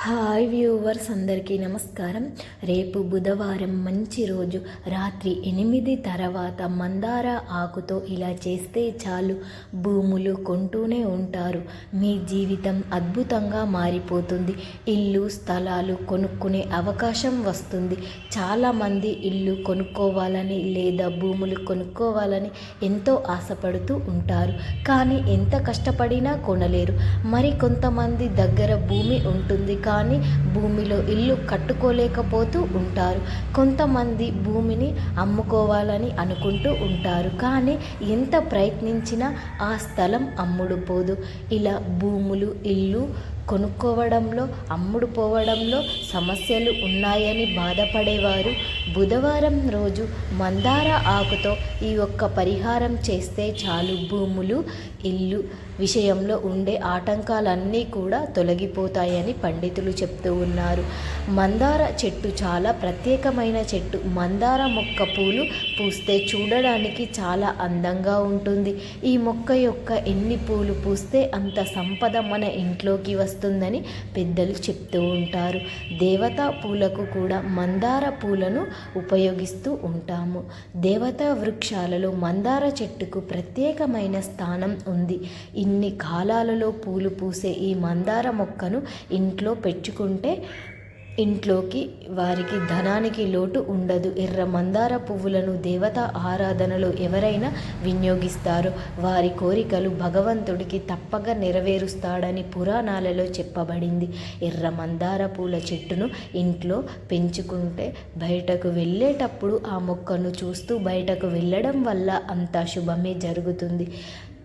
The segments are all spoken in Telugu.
హాయ్ వ్యూవర్స్ అందరికీ నమస్కారం. రేపు బుధవారం మంచి రోజు. రాత్రి ఎనిమిది తర్వాత మందార ఆకుతో ఇలా చేస్తే చాలు. భూములు కొంటూనే ఉంటారు. మీ జీవితం అద్భుతంగా మారిపోతుంది. ఇల్లు స్థలాలు కొనుక్కునే అవకాశం వస్తుంది. చాలామంది ఇల్లు కొనుక్కోవాలని లేదా భూములు కొనుక్కోవాలని ఎంతో ఆశపడుతూ ఉంటారు. కానీ ఎంత కష్టపడినా కొనలేరు. మరి కొంతమంది దగ్గర భూమి ఉంటుంది కానీ భూమిలో ఇల్లు కట్టుకోలేకపోతూ ఉంటారు. కొంతమంది భూమిని అమ్ముకోవాలని అనుకుంటూ ఉంటారు. కానీ ఎంత ప్రయత్నించినా ఆ స్థలం అమ్ముడుపోదు. ఇలా భూములు ఇల్లు కొనుక్కోవడంలో అమ్ముడు పోవడంలో సమస్యలు ఉన్నాయని బాధపడేవారు. బుధవారం రోజు మందార ఆకుతో ఈ ఒక్క పరిహారం చేస్తే చాలు భూములు ఇల్లు విషయంలో ఉండే ఆటంకాలన్నీ కూడా తొలగిపోతాయని పండితులు చెప్తూ ఉన్నారు. మందార చెట్టు చాలా ప్రత్యేకమైన చెట్టు. మందార మొక్క పూలు పూస్తే చూడడానికి చాలా అందంగా ఉంటుంది. ఈ మొక్క యొక్క ఎన్ని పూలు పూస్తే అంత సంపద మన ఇంట్లోకి వస్తుందని పెద్దలు చెప్తూ ఉంటారు. దేవతా పూలకు కూడా మందార పూలను ఉపయోగిస్తూ ఉంటాము. దేవతా వృక్షాలలో మందార చెట్టుకు ప్రత్యేకమైన స్థానం ఉంది. ఇన్ని కాలాలలో పూలు పూసే ఈ మందార మొక్కను ఇంట్లో పెంచుకుంటే ఇంట్లోకి వారికి ధనానికి లోటు ఉండదు. ఎర్ర మందార పువ్వులను దేవత ఆరాధనలో ఎవరైనా వినియోగిస్తారో. వారి కోరికలు భగవంతుడికి తప్పక నెరవేరుస్తాడని పురాణాలలో చెప్పబడింది. ఎర్ర మందార పూల చెట్టును ఇంట్లో పెంచుకుంటే బయటకు వెళ్ళేటప్పుడు ఆ మొక్కను చూస్తూ బయటకు వెళ్ళడం వల్ల అంత శుభమే జరుగుతుంది.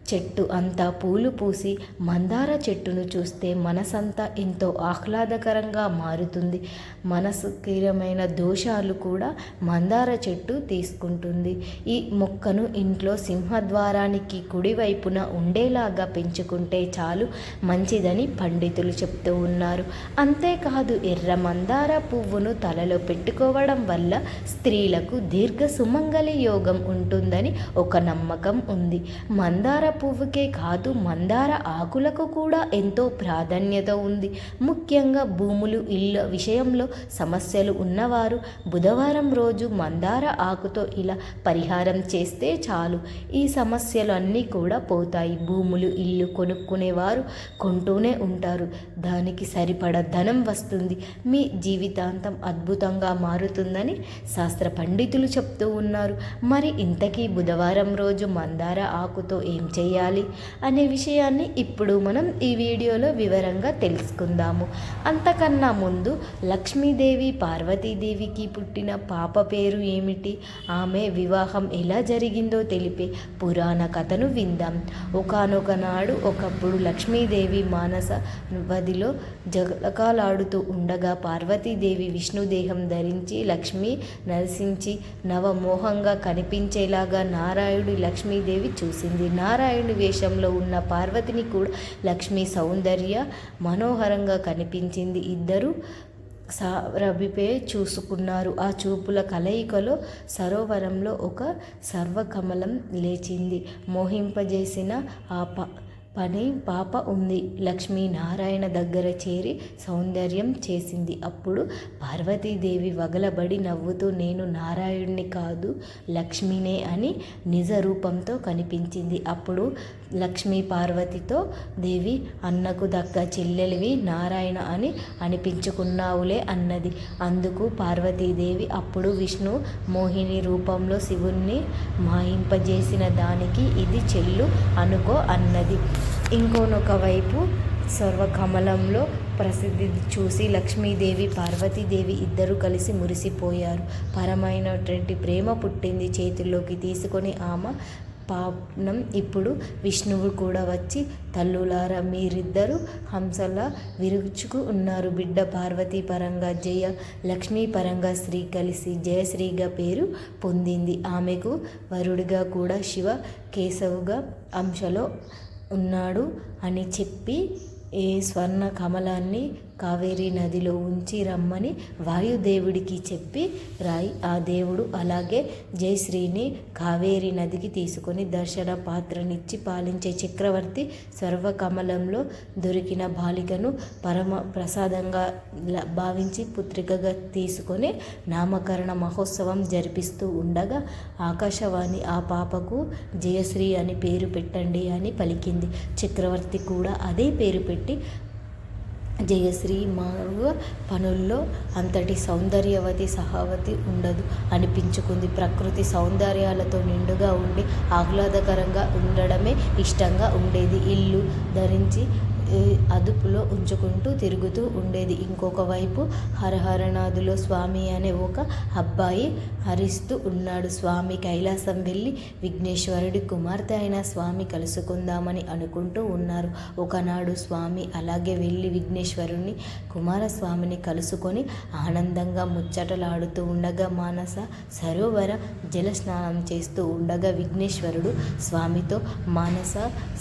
చెట్టు అంతా పూలు పూసి మందార చెట్టును చూస్తే మనసంతా ఎంతో ఆహ్లాదకరంగా మారుతుంది. మనసుకీరమైన దోషాలు కూడా మందార చెట్టు తీసుకుంటుంది. ఈ మొక్కను ఇంట్లో సింహద్వారానికి కుడివైపున ఉండేలాగా పెంచుకుంటే చాలు మంచిదని పండితులు చెప్తూ ఉన్నారు. అంతేకాదు ఎర్ర మందార పువ్వును తలలో పెట్టుకోవడం వల్ల స్త్రీలకు దీర్ఘ సుమంగళి యోగం ఉంటుందని ఒక నమ్మకం ఉంది. మందార పువ్వుకే కాదు మందార ఆకులకు కూడా ఎంతో ప్రాధాన్యత ఉంది. ముఖ్యంగా భూములు ఇళ్ళ విషయంలో సమస్యలు ఉన్నవారు బుధవారం రోజు మందార ఆకుతో ఇలా పరిహారం చేస్తే చాలు. ఈ సమస్యలు అన్నీ కూడా పోతాయి. భూములు ఇల్లు కొనుక్కునేవారు కొంటూనే ఉంటారు. దానికి సరిపడ ధనం వస్తుంది. మీ జీవితాంతం అద్భుతంగా మారుతుందని శాస్త్ర పండితులు చెప్తూ ఉన్నారు. మరి ఇంతకీ బుధవారం రోజు మందార ఆకుతో ఏం చేయాలి చేయాలి అనే విషయాన్ని ఇప్పుడు మనం ఈ వీడియోలో వివరంగా తెలుసుకుందాము. అంతకన్నా ముందు లక్ష్మీదేవి పార్వతీదేవికి పుట్టిన పాప పేరు ఏమిటి? ఆమె వివాహం ఎలా జరిగిందో తెలిపే పురాణ కథను విందాం. ఒకనొక నాడు ఒకప్పుడు లక్ష్మీదేవి మానస వదిలో జలకాలాడుతూ ఉండగా పార్వతీదేవి విష్ణుదేహం ధరించి లక్ష్మి నరసించి నవమోహంగా కనిపించేలాగా నారాయణుడి లక్ష్మీదేవి చూసింది. నారాయణుడి వేషంలో ఉన్న పార్వతిని కూడా లక్ష్మి సౌందర్య మనోహరంగా కనిపించింది. ఇద్దరు సారభిపే చూసుకున్నారు. ఆ చూపుల కలయికలో సరోవరంలో ఒక సర్వకమలం లేచింది. మోహింపజేసిన ఆ ప పని పాప ఉంది. లక్ష్మీనారాయణ దగ్గర చేరి సౌందర్యం చేసింది. అప్పుడు పార్వతీదేవి వగలబడి నవ్వుతూ నేను నారాయణ్ణి కాదు లక్ష్మినే అని నిజ రూపంతో కనిపించింది. అప్పుడు లక్ష్మీ పార్వతితో దేవి అన్నకు దక్క చెల్లెలివి నారాయణ అని అనిపించుకున్నావులే అన్నది. అందుకు పార్వతీదేవి అప్పుడు విష్ణు మోహిని రూపంలో శివుణ్ణి మాయింపజేసిన దానికి ఇది చెల్లు అనుకో అన్నది. ఇంకోనొక వైపు సర్వకమలంలో ప్రసిద్ధి చూసి లక్ష్మీదేవి పార్వతీదేవి ఇద్దరు కలిసి మురిసిపోయారు. పరమైనటువంటి ప్రేమ పుట్టింది చేతుల్లోకి తీసుకొని ఆమె పాపనం ఇప్పుడు విష్ణువు కూడా వచ్చి తల్లులారా మీరిద్దరూ హంసలా విరుచుకు ఉన్నారు. బిడ్డ పార్వతీ పరంగా జయ లక్ష్మీ పరంగా శ్రీ కలిసి జయశ్రీగా పేరు పొందింది. ఆమెకు వరుడిగా కూడా శివ కేశవుగా అంశలో ఉన్నాడు అని చెప్పి ఈ స్వర్ణ కమలాన్ని కావేరీ నదిలో ఉంచి రమ్మని వాయుదేవుడికి చెప్పి రాయి. ఆ దేవుడు అలాగే జయశ్రీని కావేరీ నదికి తీసుకొని దర్శన పాత్రనిచ్చి పాలించే చక్రవర్తి సర్వకమలంలో దొరికిన బాలికను పరమ ప్రసాదంగా భావించి పుత్రికగా తీసుకొని నామకరణ మహోత్సవం జరిపిస్తూ ఉండగా ఆకాశవాణి ఆ పాపకు జయశ్రీ అని పేరు పెట్టండి అని పలికింది. చక్రవర్తి కూడా అదే పేరు పెట్టి జయశ్రీ మా పనుల్లో అంతటి సౌందర్యవతి సహావతి ఉండదు అనిపించుకుంది. ప్రకృతి సౌందర్యాలతో నిండుగా ఉండి ఆహ్లాదకరంగా ఉండడమే ఇష్టంగా ఉండేది. ఇల్లు ధరించి అదుపులో ఉంచుకుంటూ తిరుగుతూ ఉండేది. ఇంకొక వైపు హరహరనాథులో స్వామి అనే ఒక అబ్బాయి హరిస్తూ ఉన్నాడు. స్వామి కైలాసం వెళ్ళి విఘ్నేశ్వరుడి కుమార్తె అయిన స్వామి కలుసుకుందామని అనుకుంటూ ఉన్నారు. ఒకనాడు స్వామి అలాగే వెళ్ళి విఘ్నేశ్వరుణ్ణి కుమారస్వామిని కలుసుకొని ఆనందంగా ముచ్చటలాడుతూ ఉండగా మానస సరోవర జల స్నానం చేస్తూ ఉండగా విఘ్నేశ్వరుడు స్వామితో మానస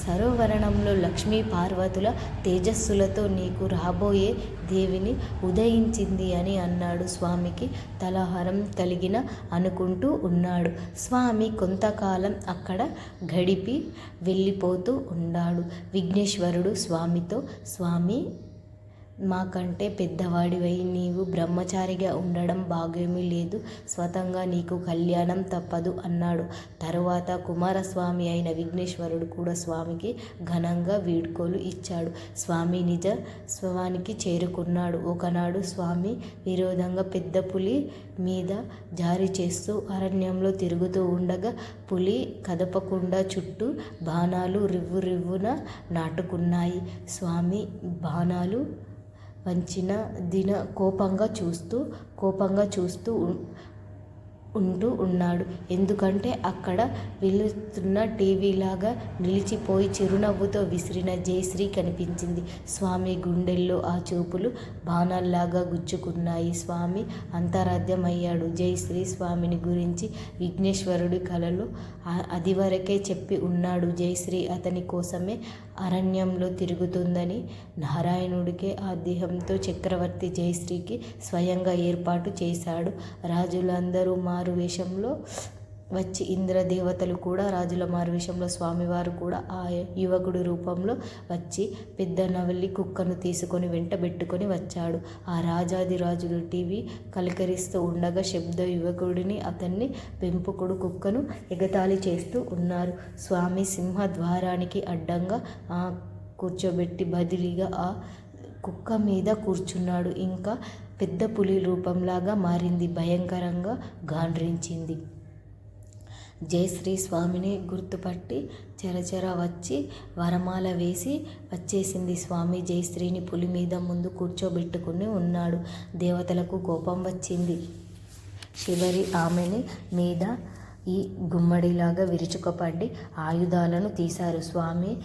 సరోవరణంలో లక్ష్మీ పార్వతుల తేజస్సులతో నీకు రాబోయే దేవిని ఉదయించింది అని అన్నాడు స్వామికి. తలహారం కలిగిన అనుకుంటూ ఉన్నాడు. స్వామి కొంతకాలం అక్కడ గడిపి వెళ్ళిపోతూ ఉన్నాడు విఘ్నేశ్వరుడు స్వామితో స్వామి మాకంటే పెద్దవాడివై నీవు బ్రహ్మచారిగా ఉండడం భాగ్యమీ లేదు. స్వతంగా నీకు కళ్యాణం తప్పదు అన్నాడు. తరువాత కుమారస్వామి అయిన విఘ్నేశ్వరుడు కూడా స్వామికి ఘనంగా వీడ్కోలు ఇచ్చాడు. స్వామి నిజ స్వానికి చేరుకున్నాడు. ఒకనాడు స్వామి విరోధంగా పెద్ద పులి మీద జారి చేస్తూ అరణ్యంలో తిరుగుతూ ఉండగా పులి కదపకుండా చుట్టూ బాణాలు రివ్వు రివ్వున నాటుకున్నాయి. స్వామి బాణాలు వంచిన దిన కోపంగా చూస్తూ కోపంగా చూస్తూ ఉంటూ ఉన్నాడు. ఎందుకంటే అక్కడ వెలుతున్న టీవీలాగా నిలిచిపోయి చిరునవ్వుతో విసిరిన జయశ్రీ కనిపించింది. స్వామి గుండెల్లో ఆ చూపులు బాణాల్లాగా గుచ్చుకున్నాయి. స్వామి అంతరాధ్యమయ్యాడు జయశ్రీ స్వామిని గురించి విఘ్నేశ్వరుడి కలలో అది అదివరకే చెప్పి ఉన్నాడు. జయశ్రీ అతని కోసమే అరణ్యంలో తిరుగుతుందని నారాయణుడికే ఆ దేహంతో చక్రవర్తి జయశ్రీకి స్వయంగా ఏర్పాటు చేశాడు. రాజులందరూ మా మారు వేషంలో వచ్చి ఇంద్రదేవతలు కూడా రాజుల మారువేషంలో స్వామివారు కూడా ఆ యువకుడి రూపంలో వచ్చి పెద్ద నవలి కుక్కను తీసుకొని వెంటబెట్టుకొని వచ్చాడు. ఆ రాజాది రాజులు టీవీ కలకరిస్తూ ఉండగా శబ్ద యువకుడిని అతన్ని పెంపుకుడు కుక్కను ఎగతాళి చేస్తూ ఉన్నారు. స్వామి సింహ ద్వారానికి అడ్డంగా ఆ కూర్చోబెట్టి బదిలీగా ఆ కుక్క మీద కూర్చున్నాడు. ఇంకా పెద్ద పులి రూపంలాగా మారింది భయంకరంగా గాండ్రించింది. జయశ్రీ స్వామిని గుర్తుపట్టి చెరచెర వచ్చి వరమాల వేసి వచ్చేసింది స్వామి. జయశ్రీని పులి మీద ముందు కూర్చోబెట్టుకుని ఉన్నాడు. దేవతలకు కోపం వచ్చింది. శివరి ఆమెని మీద ఈ గుమ్మడిలాగా విరుచుకుపడి ఆయుధాలను తీశారు. స్వామి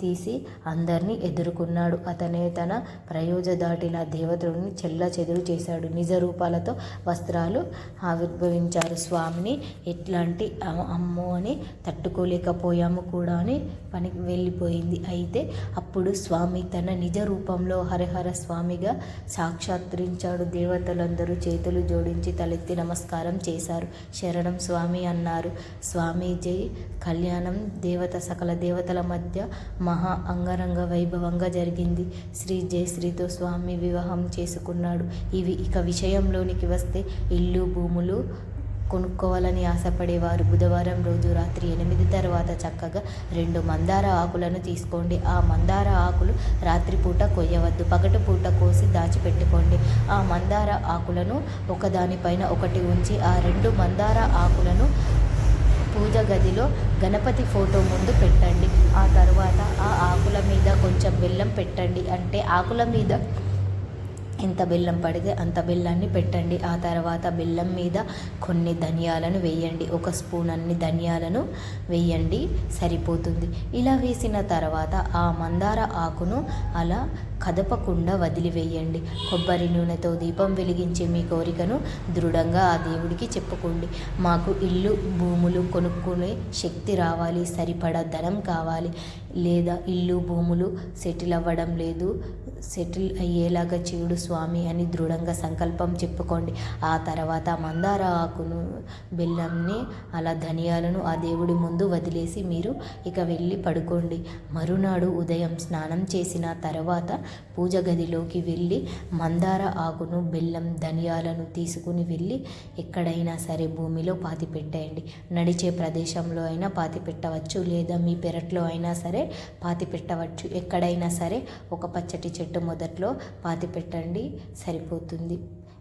తీసి అందరినీ ఎదుర్కొన్నాడు. అతనే తన ప్రయోజదాటిలా దేవతలను చెల్ల చెదురు చేశాడు. నిజ రూపాలతో వస్త్రాలు ఆవిర్భవించారు. స్వామిని ఎట్లాంటి అమ్మో అని తట్టుకోలేకపోయాము కూడా అని పనికి వెళ్ళిపోయింది. అయితే అప్పుడు స్వామి తన నిజ రూపంలో హరిహర స్వామిగా సాక్షాత్కరించాడు. దేవతలందరూ చేతులు జోడించి తలెత్తి నమస్కారం చేశారు. శరణం స్వామి అన్నారు. స్వామి జై కళ్యాణం దేవత సకల దేవతల మధ్య మహా అంగరంగ వైభవంగా జరిగింది. శ్రీ జయశ్రీతో స్వామి వివాహం చేసుకున్నాడు. ఇవి ఇక విషయంలోనికి వస్తే ఇల్లు భూములు కొనుక్కోవాలని ఆశపడేవారు. బుధవారం రోజు రాత్రి ఎనిమిది తర్వాత చక్కగా రెండు మందార ఆకులను తీసుకోండి. ఆ మందార ఆకులు రాత్రిపూట కొయ్యవద్దు. పగటిపూట కోసి దాచిపెట్టుకోండి. ఆ మందార ఆకులను ఒకదానిపైన ఒకటి ఉంచి ఆ రెండు మందార ఆకులను పూజ గదిలో గణపతి ఫోటో ముందు పెట్టండి. ఆ తర్వాత ఆ ఆకుల మీద కొంచెం బెల్లం పెట్టండి. అంటే ఆకుల మీద ఎంత బెల్లం పడితే అంత బెల్లాన్ని పెట్టండి. ఆ తర్వాత బెల్లం మీద కొన్ని ధనియాలను వేయండి. ఒక స్పూన్ అన్ని ధనియాలను వేయండి. సరిపోతుంది. ఇలా వేసిన తర్వాత ఆ మందార ఆకును అలా కదపకుండా వదిలివేయండి. కొబ్బరి నూనెతో దీపం వెలిగించి మీ కోరికను దృఢంగా ఆ దేవుడికి చెప్పుకోండి. మాకు ఇల్లు భూములు కొనుక్కునే శక్తి రావాలి. సరిపడా ధనం కావాలి. లేదా ఇల్లు భూములు సెటిల్ అవ్వడం లేదు. సెటిల్ అయ్యేలాగా చేయుడు స్వామి అని దృఢంగా సంకల్పం చెప్పుకోండి. ఆ తర్వాత మందార ఆకును బెల్లంని అలా ధనియాలను ఆ దేవుడి ముందు వదిలేసి మీరు ఇక వెళ్ళి పడుకోండి. మరునాడు ఉదయం స్నానం చేసిన తర్వాత పూజ గదిలోకి వెళ్ళి మందార ఆకును బెల్లం ధనియాలను తీసుకుని వెళ్ళి ఎక్కడైనా సరే భూమిలో పాతి పెట్టేయండి నడిచే ప్రదేశంలో అయినా పాతి పెట్టవచ్చు లేదా మీ పెరట్లో అయినా సరే పాతి పెట్టవచ్చు ఎక్కడైనా సరే ఒక పచ్చటి చెట్టు మొదట్లో పాతి పెట్టండి సరిపోతుంది.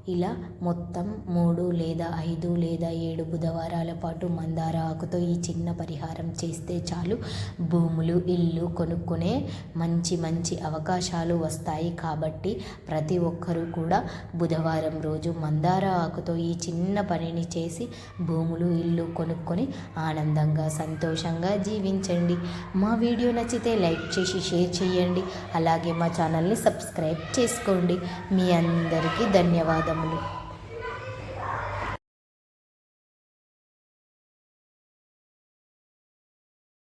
ఇలా మొత్తం మూడు లేదా ఐదు లేదా ఏడు బుధవారాల పాటు మందార ఆకుతో ఈ చిన్న పరిహారం చేస్తే చాలు. భూములు ఇల్లు కొనుక్కునే మంచి మంచి అవకాశాలు వస్తాయి కాబట్టి ప్రతి ఒక్కరూ కూడా బుధవారం రోజు మందార ఆకుతో ఈ చిన్న పనిని చేసి భూములు ఇల్లు కొనుక్కొని ఆనందంగా సంతోషంగా జీవించండి. మా వీడియో నచ్చితే లైక్ చేసి షేర్ చేయండి. అలాగే మా ఛానల్ని సబ్స్క్రైబ్ చేసుకోండి. మీ అందరికీ 哪里？